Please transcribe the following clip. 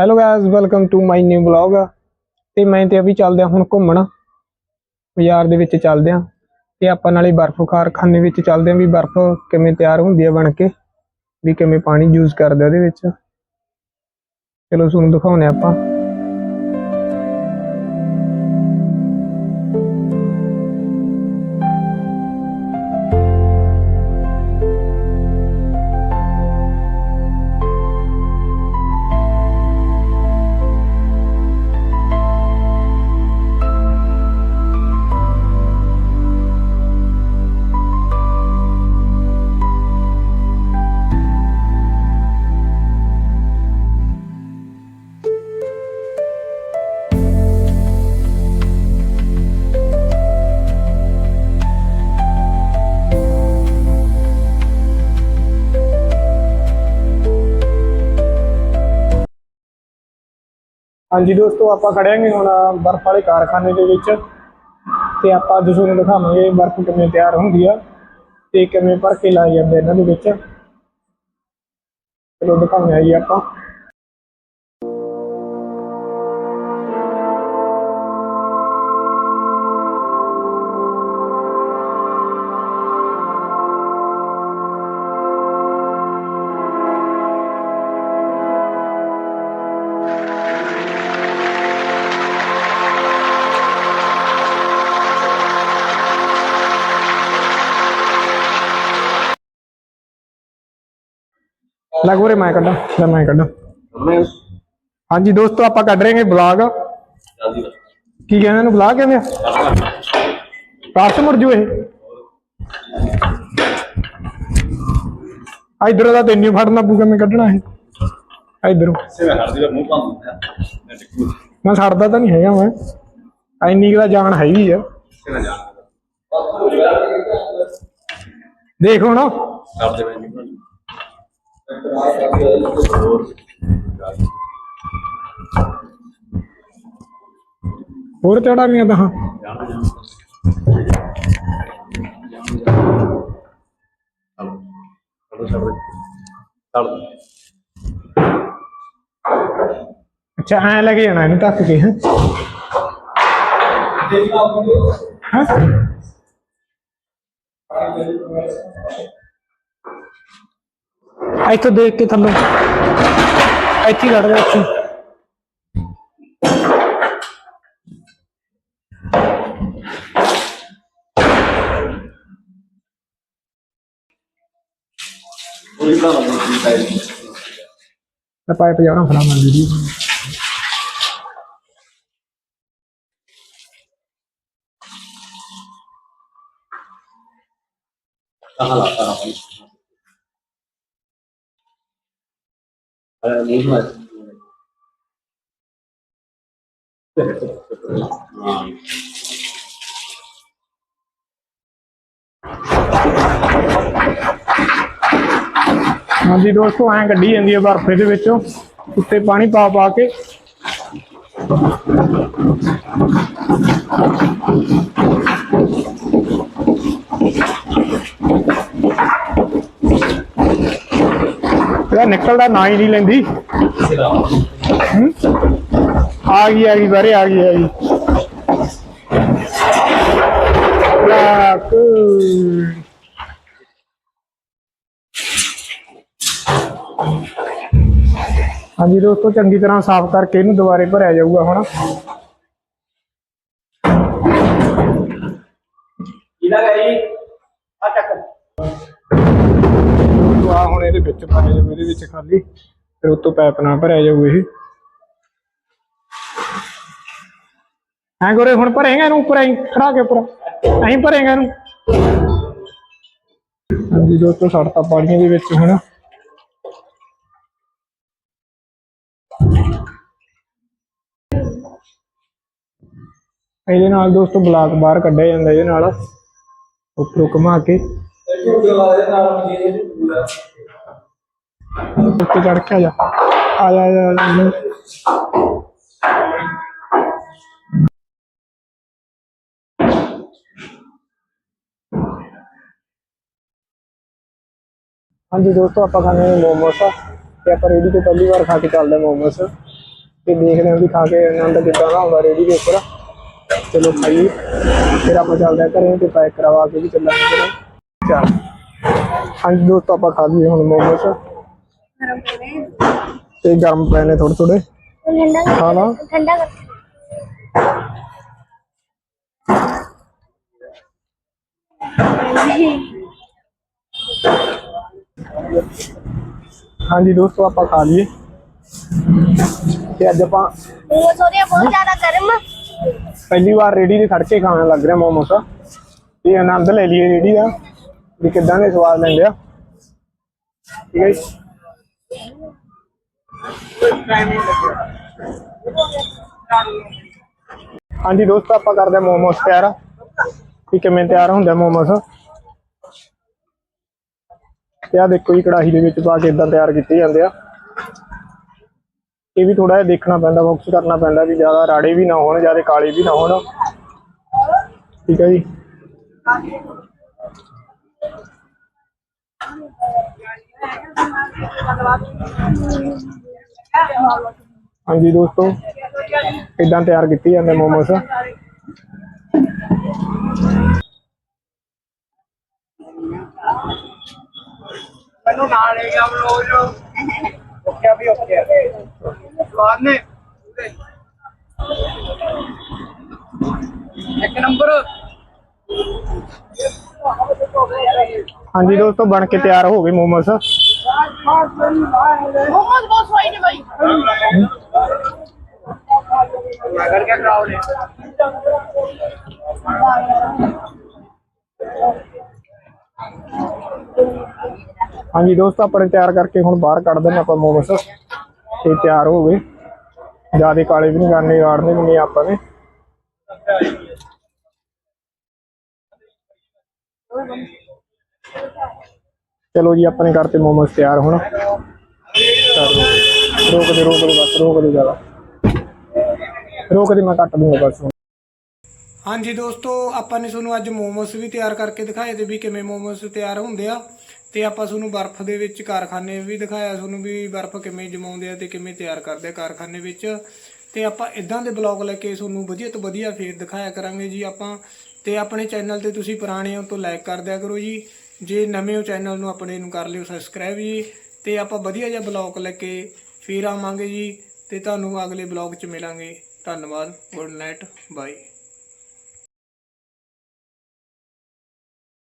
Hello guys welcome to my new vlog ਤੇ ਮੈਂ ਤੇ ਅਭੀ ਚੱਲਦੇ ਹਾਂ ਹੁਣ ਘੁੰਮਣ। ਬਾਜ਼ਾਰ ਦੇ ਵਿੱਚ ਚੱਲਦੇ ਹਾਂ। ਤੇ ਆਪਾਂ ਨਾਲੇ ਬਰਫ਼ ਕਾਰਖਾਨੇ ਵਿੱਚ ਚੱਲਦੇ ਹਾਂ ਵੀ ਬਰਫ਼ ਕਿਵੇਂ ਤਿਆਰ ਹੁੰਦੀ ਆ ਬਣ ਕੇ, ਵੀ ਕਿਵੇਂ ਪਾਣੀ ਯੂਜ਼ ਕਰਦੇ ਉਹਦੇ ਵਿੱਚ। ਚਲੋ ਤੁਹਾਨੂੰ ਦਿਖਾਉਂਦੇ ਆਪਾਂ। ਹਾਂਜੀ ਦੋਸਤੋ, ਆਪਾਂ ਖੜੇ ਹਾਂ ਹੁਣ ਬਰਫ਼ ਵਾਲੇ ਕਾਰਖਾਨੇ ਦੇ ਵਿੱਚ ਤੇ ਆਪਾਂ ਅੱਜ ਤੁਹਾਨੂੰ ਦਿਖਾਵਾਂਗੇ ਬਰਫ਼ ਕਿਵੇਂ ਤਿਆਰ ਹੁੰਦੀ ਆ ਤੇ ਕਿਵੇਂ ਭਰ ਕੇ ਲਾਏ ਜਾਂਦੇ ਇਹਨਾਂ ਦੇ ਵਿੱਚ। ਚਲੋ, ਦਿਖਾਉਂਦੇ ਆ ਜੀ ਆਪਾਂ। ਲੱਗ ਉਰੇ ਮੈਂ ਕੱਢਾਂ, ਲੈ ਮੈਂ ਕੱਢਾਂ। ਹਾਂਜੀ ਦੋਸਤੋ, ਆਪਾਂ ਕੱਢ ਰਹੇ ਹਾਂ ਬਲੌਗ। ਕੀ ਕਹਿੰਦੇ ਇਹਨੂੰ, ਬਲੌਗ ਕਹਿੰਦੇ ਆ? ਕਾਸ਼ ਜੂ ਇਹ। ਆ ਇਧਰ ਦਾ ਤੈਨੂੰ ਫੜਨਾ ਪਊਗਾ, ਮੈਂ ਕੱਢਣਾ ਇਹ। ਇਧਰੋਂ। ਮੈਂ ਛੱਡਦਾ ਤਾਂ ਨਹੀਂ ਹੈਗਾ, ਮੈਂ। ਐਨੀ ਕੁ ਦਾ ਜਾਨ ਹੈਗੀ ਆ। ਦੇਖ ਹੁਣ। ਹੋਰ ਚੜਾਂਗੇ ਤਾਂ। ਅੱਛਾ ਐ ਲੈ ਕੇ ਜਾਣਾ ਇਹਨੂੰ ਤੱਕ ਕੇ ਹੈ। ਹਾਂ? ਇੱਥੋਂ ਦੇਖ ਕੇ ਥੱਲੋਂ ਇੱਥੇ ਲੜ ਰਿਹਾ ਇੱਥੇ ਮੈਂ ਪਾਇਪ ਜਾਣਾ ਫੜਾ ਮੈਂ ਵੀਡੀਓ। ਕਹਾ ਲਾਤਾ ਹਾਂ ਹਾਂਜੀ ਦੋਸਤੋ ਐਂ ਕੱਢੀ ਜਾਂਦੀ ਹੈ ਬਰਫੇ ਦੇ ਵਿੱਚੋਂ। ਉੱਤੇ ਪਾਣੀ ਪਾ ਪਾ ਕੇ। ਇਹਦਾ ਨਿਕਲਦਾ ਨਾ ਹੀ ਨਹੀਂ ਲੈਂਦੀ। ਆ ਗਈ ਆ ਗਈ, ਬਾਰੇ ਆ ਗਈ ਆ ਗਈ। ਹਾਂਜੀ ਦੋਸਤੋ, ਚੰਗੀ ਤਰ੍ਹਾਂ ਸਾਫ਼ ਕਰਕੇ ਇਹਨੂੰ ਦੁਬਾਰੇ ਭਰਿਆ ਜਾਊਗਾ ਹੁਣ ਇਹਦਾ ਹੈ ਜੀ ਇਹਦੇ ਵਿੱਚ ਪਾਇਆ ਜਾਊ ਇਹਦੇ ਵਿੱਚ ਖਾਲੀ, ਫਿਰ ਉੱਤੋਂ ਪਾਈਪ ਨਾਲ ਭਰਿਆ ਜਾਊ ਇਹ। ਐਂ ਗੋਰੇ, ਹੁਣ ਭਰੇਗਾ ਇਹਨੂੰ ਉੱਪਰ, ਐਂ ਖੜਾ ਕੇ ਉੱਪਰ। ਐਂ ਭਰੇਗਾ ਇਹਨੂੰ। ਹਾਂਜੀ, ਦੋਸਤੋ ਸੜਤਾ ਪਾਣੀਆਂ ਦੇ ਵਿੱਚ ਹੁਣ। ਇਹਦੇ ਨਾਲ ਦੋਸਤੋ, ਬਲਾਕ ਬਾਹਰ ਕੱਢਿਆ ਜਾਂਦਾ ਇਹਦੇ ਨਾਲ। ਉੱਪਰੋਂ ਘੁਮਾ ਕੇ। ਉੱਤੇ ਚੜ ਕੇ ਆ ਜਾ। ਆ ਜਾ ਆ ਜਾ, ਹਾਂਜੀ ਦੋਸਤੋ ਆਪਾਂ ਖਾਣੇ ਨੇ ਮੋਮੋਸ। ਤੇ ਆਪਾਂ ਰੇਡੀ ਤੋਂ ਪਹਿਲੀ ਵਾਰ ਖਾ ਕੇ ਚੱਲਦੇ ਮੋਮੋਸ। ਤੇ ਦੇਖਦੇ ਹਾਂ ਵੀ ਖਾ ਕੇ ਆਨੰਦ ਕਿੱਦਾਂ ਦਾ ਹੁੰਦਾ ਰੇੜੀ ਦੇ ਉੱਪਰ। ਚਲੋ ਖਾਈਏ। ਫਿਰ ਆਪਾਂ ਚੱਲਦੇ ਹਾਂ ਘਰੇ ਤੇ ਪੈਕ ਕਰਵਾ ਕੇ ਵੀ ਚੱਲਾਂਗੇ ਘਰੇ। ਚੱਲ। ਹਾਂਜੀ ਦੋਸਤੋ ਆਪਾਂ ਖਾ ਲਈਏ ਹੁਣ ਮੋਮੋਸ। ਤੇ ਗਰਮ ਪਏ ਨੇ ਥੋੜੇ ਥੋੜੇ ਠੰਡਾ ਖਾ ਲਾ ਠੰਡਾ ਕਰ ਹਾਂਜੀ ਦੋਸਤੋ ਆਪਾਂ ਖਾ ਲਈਏ। ਤੇ ਅੱਜ ਆਪਾਂ ਉਹ ਸੋਰਿਆ ਬਹੁਤ ਜ਼ਿਆਦਾ ਗਰਮ ਪਹਿਲੀ ਵਾਰ ਰੇੜੀ ਤੇ ਖੜ ਕੇ ਖਾਣ ਲੱਗ ਰਿਹਾ ਮੋਮੋਸ। ਇਹ ਆਨੰਦ ਲੈ ਲਈਏ ਰੇੜੀ ਦਾ। ਵੀ ਕਿੱਦਾਂ ਦੇ ਸਵਾਦ ਲੈਂਦੇ ਆ। ਠੀਕ ਹੈ ਜੀ। ਹਾਂਜੀ ਦੋਸਤੋ, ਆਪਾਂ ਕਰਦੇ ਆ ਮੋਮੋਸ ਤਿਆਰ। ਵੀ ਕਿਵੇਂ ਤਿਆਰ ਹੁੰਦਾ ਮੋਮੋਸ? ਤੇ ਆ ਦੇਖੋ ਜੀ, ਕੜਾਹੀ ਦੇ ਵਿੱਚ ਪਾ ਕੇ ਇਦਾਂ ਤਿਆਰ ਕੀਤੇ ਜਾਂਦੇ ਆ। ਇਹ ਵੀ ਥੋੜਾ ਜਿਹਾ ਦੇਖਣਾ ਪੈਂਦਾ ਫੋਕਸ ਕਰਨਾ ਪੈਂਦਾ ਵੀ ਜ਼ਿਆਦਾ ਰਾੜੇ ਵੀ ਨਾ ਹੋਣ, ਜ਼ਿਆਦਾ ਕਾਲੇ ਵੀ ਨਾ ਹੋਣ। ਠੀਕ ਹੈ ਜੀ। ਹਾਂਜੀ ਦੋਸਤੋ ਇਦਾਂ ਤਿਆਰ ਕੀਤੇ ਜਾਂਦੇ ਮੋਮੋਸ। ਮੈਨੂੰ ਨਾਲ ਲੈ ਗਿਆ ਬਲੋਜ ਓਕੇ ਵੀ ਓਕੇ ਸਵਾਦ ਨੇ? ਇੱਕ ਨੰਬਰ। ਹਾਂਜੀ ਦੋਸਤੋ ਬਣ ਕੇ ਤਿਆਰ ਹੋ ਗਏ ਮੋਮੋਸ। ਮੋਮੋਸ ਬਹੁਤ ਸਵਾਈ ਨੇ ਭਾਈ ਨਗਰ ਕੇ ਕਰਾਉ ਨੇ? ਹਾਂਜੀ ਦੋਸਤੋ ਆਪਣੇ ਤਿਆਰ ਕਰਕੇ ਹੁਣ ਬਾਹਰ ਕੱਢ ਦਿੰਦੇ ਆਪਾਂ ਮੋਮੋਸ। ਤੇ ਤਿਆਰ ਹੋ ਗਏ। ਜ਼ਿਆਦਾ ਕਾਲੇ ਵੀ ਨਹੀਂ ਕਰਨੇ ਗਾੜਨੇ ਵੀ ਨਹੀਂ ਆਪਾਂ ਨੇ। ਚਲੋ ਜੀ, ਆਪਣੇ ਕਰਤੇ ਮੋਮੋਸ ਤਿਆਰ ਹੁਣ। ਰੋਕ ਦੇ ਰੋਕ ਦੇ ਬਸ ਰੋਕ ਦੇ ਜ਼ਿਆਦਾ। ਰੋਕ ਦੇ ਮੈਂ ਕੱਟ ਦੂੰਗਾ ਬਸ ਹਾਂਜੀ ਦੋਸਤੋ, ਆਪਾਂ ਨੇ ਤੁਹਾਨੂੰ ਅੱਜ ਮੋਮੋਸ ਵੀ ਤਿਆਰ ਕਰਕੇ ਦਿਖਾਏ ਤੇ ਵੀ ਕਿਵੇਂ ਮੋਮੋਸ ਤਿਆਰ ਹੁੰਦੇ ਆ। ਤੇ ਆਪਾਂ ਤੁਹਾਨੂੰ ਬਰਫ਼ ਦੇ ਵਿੱਚ ਕਾਰਖਾਨੇ ਵੀ ਦਿਖਾਇਆ, ਤੁਹਾਨੂੰ ਵੀ ਬਰਫ਼ ਕਿਵੇਂ ਜਮਾਉਂਦੇ ਆ ਤੇ ਕਿਵੇਂ ਤਿਆਰ ਕਰਦੇ ਆ ਕਾਰਖਾਨੇ ਵਿੱਚ। ਤੇ ਆਪਾਂ ਇਦਾਂ ਦੇ ਬਲੌਗ ਲੈ ਕੇ ਤੁਹਾਨੂੰ ਵਧੀਆ ਤੋਂ ਵਧੀਆ ਫੇਰ ਦਿਖਾਇਆ ਕਰਾਂਗੇ ਜੀ ਆਪਾਂ। ਤੇ ਆਪਣੇ ਚੈਨਲ ਤੇ ਤੁਸੀਂ ਪੁਰਾਣੇ ਹੋ ਤਾਂ ਲਾਈਕ ਕਰ ਦਿਆ ਕਰੋ ਜੀ। ਜੇ ਨਵੇਂ ਹੋ ਚੈਨਲ ਨੂੰ ਆਪਣੇ ਨੂੰ ਕਰ ਲਿਓ ਸਬਸਕ੍ਰਾਈਬ ਜੀ, ਤੇ ਆਪਾਂ ਵਧੀਆ ਜਿਹਾ ਬਲੌਗ ਲੈ ਕੇ ਫੇਰ ਆਵਾਂਗੇ ਜੀ, ਤੇ ਤੁਹਾਨੂੰ ਅਗਲੇ ਬਲੌਗ 'ਚ ਮਿਲਾਂਗੇ। ਧੰਨਵਾਦ, ਗੁੱਡ ਨਾਈਟ, ਬਾਏ।